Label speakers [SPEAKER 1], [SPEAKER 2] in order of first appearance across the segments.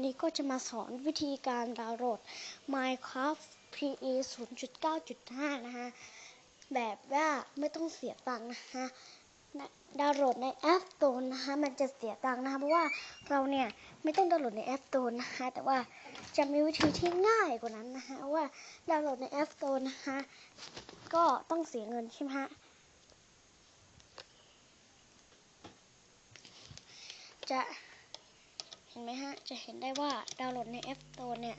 [SPEAKER 1] วันนี้ก็จะมาสอนวิธีการดาวน์โหลด Minecraft PE 0.9.5 นะฮะ แบบว่าไม่ต้องเสียตังค์นะฮะ ดาวน์โหลดในแอป Store นะคะมันจะเสียตังค์นะคะเพราะว่าเราเนี่ย ไม่ต้องดาวน์โหลดในแอป Store นะคะแต่ว่าจะมีวิธีที่ง่ายกว่านั้นนะคะว่าดาวน์โหลดในแอป Store นะคะก็ต้องเสียเงินใช่ไหมฮะจะ เห็นไหมฮะ จะเห็นได้ว่าดาวน์โหลดใน App Store เนี่ย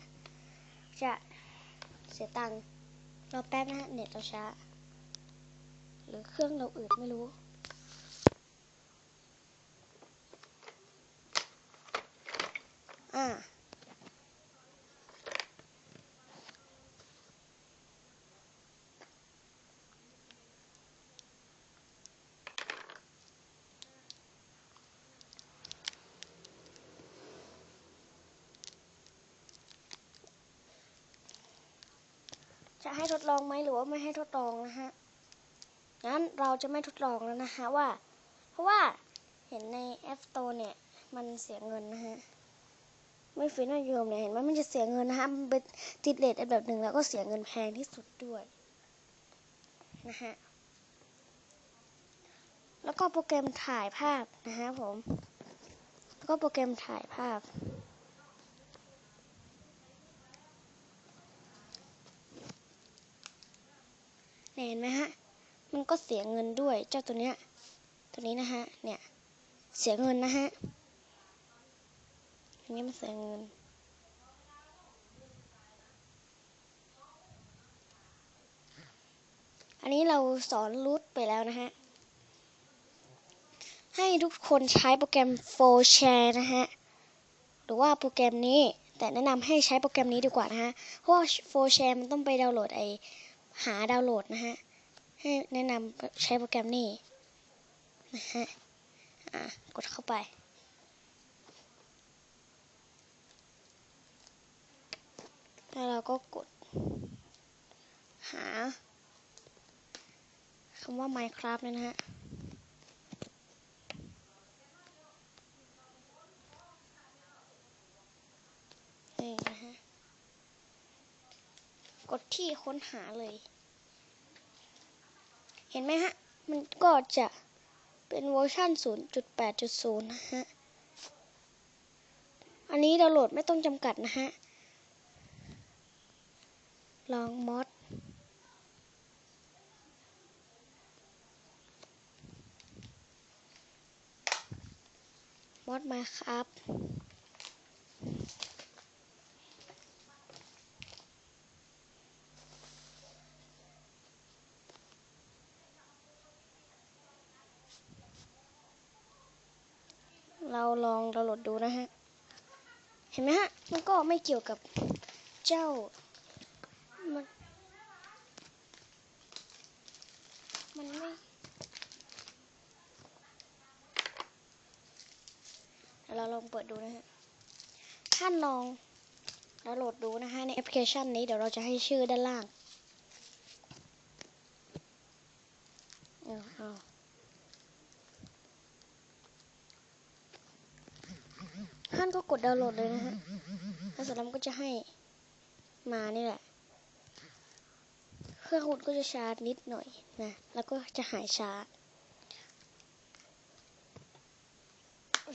[SPEAKER 1] จะเสียตังค์รอแป๊บนะฮะ เน็ตเราช้า หรือเครื่องเราอืดไม่รู้อ่า จะให้ทดลองไหมหรือว่าไม่ให้ทดลองนะฮะงั้นเราจะไม่ทดลองแล้วนะฮะว่า เพราะว่าเห็นใน App Store เนี่ย มันเสียเงินนะฮะไม่ฟินไม่ยอมเนี่ยเห็นไหมมันจะเสียเงินนะฮะมันเป็นติดเลทอันแบบหนึ่งแล้วก็เสียเงินแพงที่สุดด้วยนะฮะแล้วก็โปรแกรมถ่ายภาพนะฮะผม แล้วก็โปรแกรมถ่ายภาพ เห็นไหมฮะ มันก็เสียเงินด้วยเจ้าตัวเนี้ย ตัวนี้นะฮะ เนี่ย เสียเงินนะฮะอันนี้มันเสียเงิน อันนี้เราสอนรูทไปแล้วนะฮะ ให้ทุกคนใช้โปรแกรม 4share นะฮะ หรือว่าโปรแกรมนี้แต่แนะนำให้ใช้โปรแกรมนี้ดีกว่านะฮะ เพราะว่า 4share มันต้องไปดาวน์โหลดไอ หาดาวน์โหลดนะฮะ ให้แนะนำใช้โปรแกรมนี้นะฮะ อะ กดเข้าไป แล้วเราก็กด หาคำว่า Minecraft เนี่ยนะฮะ นี่นะฮะ กด ที่ค้นหาเลย เห็นไหมฮะ มันก็จะเป็นเวอร์ชัน0.8.0 นะฮะ อันนี้ดาวน์โหลดไม่ต้องจำกัดนะฮะ ลองมอดมอดมาครับ เราลองดาวน์โหลดดูนะฮะ เห็นไหมฮะ มันก็ไม่เกี่ยวกับเจ้า มันมันไม่เราลองเปิดดูนะฮะท่านลองดาวน์โหลดดูนะฮะ ในแอปพลิเคชันนี้เดี๋ยวเราจะให้ชื่อด้านล่างเอาเอา ท่านก็กดดาวน์โหลดเลยนะฮะแล้วเสร็จแล้วมันก็จะให้มานี่แหละ เครื่องคุณก็จะชาร์จนิดหน่อยนะ แล้วก็จะหายช้าโอ้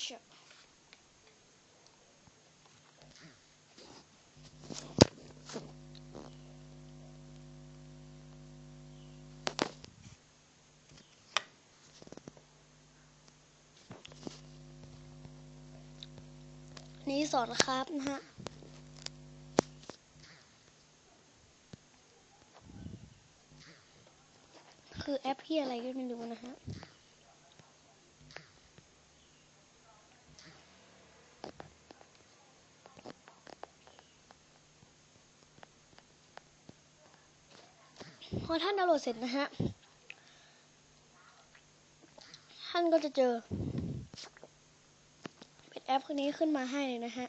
[SPEAKER 1] นี่สอนครับนะฮะคือแอปที่อะไรก็ไม่รู้นะฮะพอท่านดาวน์โหลดเสร็จนะฮะ ท่านก็จะเจอ ป็นแอปคนนี้ขึ้นมาให้เลยนะฮะ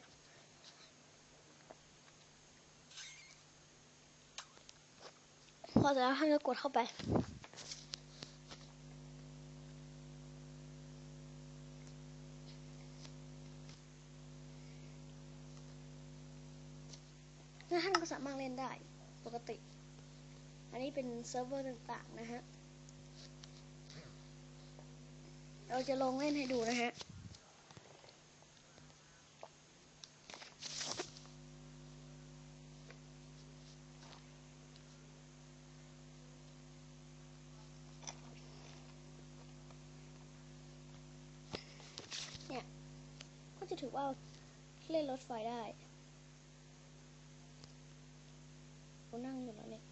[SPEAKER 1] พอเสร็จแล้วท่านก็กดเข้าไปงั้นท่านก็สามารถเล่นได้ปกติ อันนี้เป็นเซิร์ฟเวอร์ต่างๆนะฮะ เราจะลงเล่นให้ดูนะฮะ เนี่ย ก็จะ ถือว่าเล่นรถไฟได้เรานั่งอยู่แล้วเนี่ย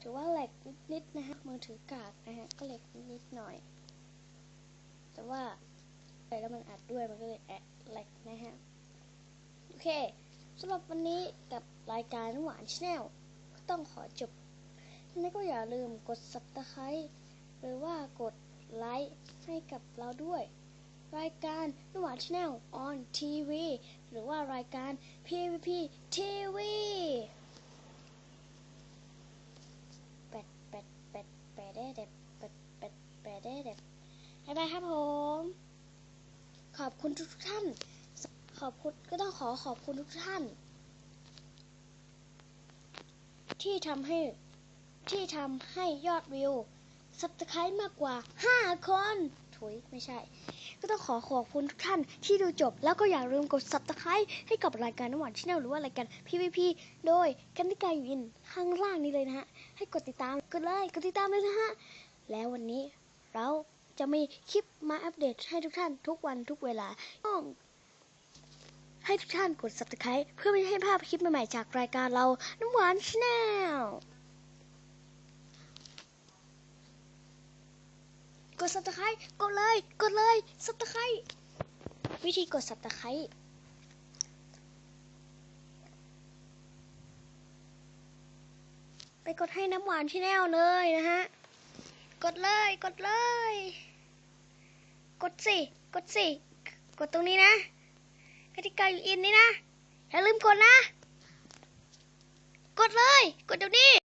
[SPEAKER 1] ถือว่าแหลกนิดๆนะฮะมือถือกากนะฮะก็แหลกนิดๆหน่อย แต่ว่าไปแล้วมันอัดด้วยมันก็เลยแอะแหลกนะฮะโอเคสำหรับวันนี้กับรายการหวานชแนลก็ต้องขอจบแล้วก็อย่าลืมกด subscribe หรือว่ากดไลค์ให้กับเราด้วย รายการหวานชแนล on TV หรือว่ารายการ PVP TV เป็ดเป็ดเป็ดเป็ดเด็ดเป็ดเป็ดเป็ดเด็ดบ๊ายบายครับผม ขอบคุณทุกท่าน ขอบคุณก็ต้องขอขอบคุณทุกท่าน ที่ทำให้ที่ทำให้ยอดวิว สับตะไคร้มากกว่า 5 คนถุยไม่ใช่ ก็ต้องขอขอบคุณทุกท่านที่ดูจบ แล้วก็อย่าลืมกด subscribe ให้กับรายการน้ำหวานชแนลหรือว่ารายการ PVP โดยกันนิกาอยู่อินข้างล่างนี้เลยนะฮะ ให้กดติดตามกดเลยกดติดตามเลยนะฮะ แล้ววันนี้เราจะมีคลิปมาอัปเดตให้ทุกท่านทุกวันทุกเวลาต้องให้ทุกท่านกด subscribe เพื่อไม่ให้พลาดคลิปใหม่ๆจากรายการเรา น้ำหวานชาแนล กด subscribe กดเลย กดเลย subscribe วิธีกด subscribe ไปกดให้น้ำหวานชาแนลเลยนะฮะ กดเลย กดเลย กดสิ กดสิ กดตรงนี้นะกติกาอยู่อินนี่นะ อย่าลืมกดนะ กดเลย กดเดี๋ยวนี้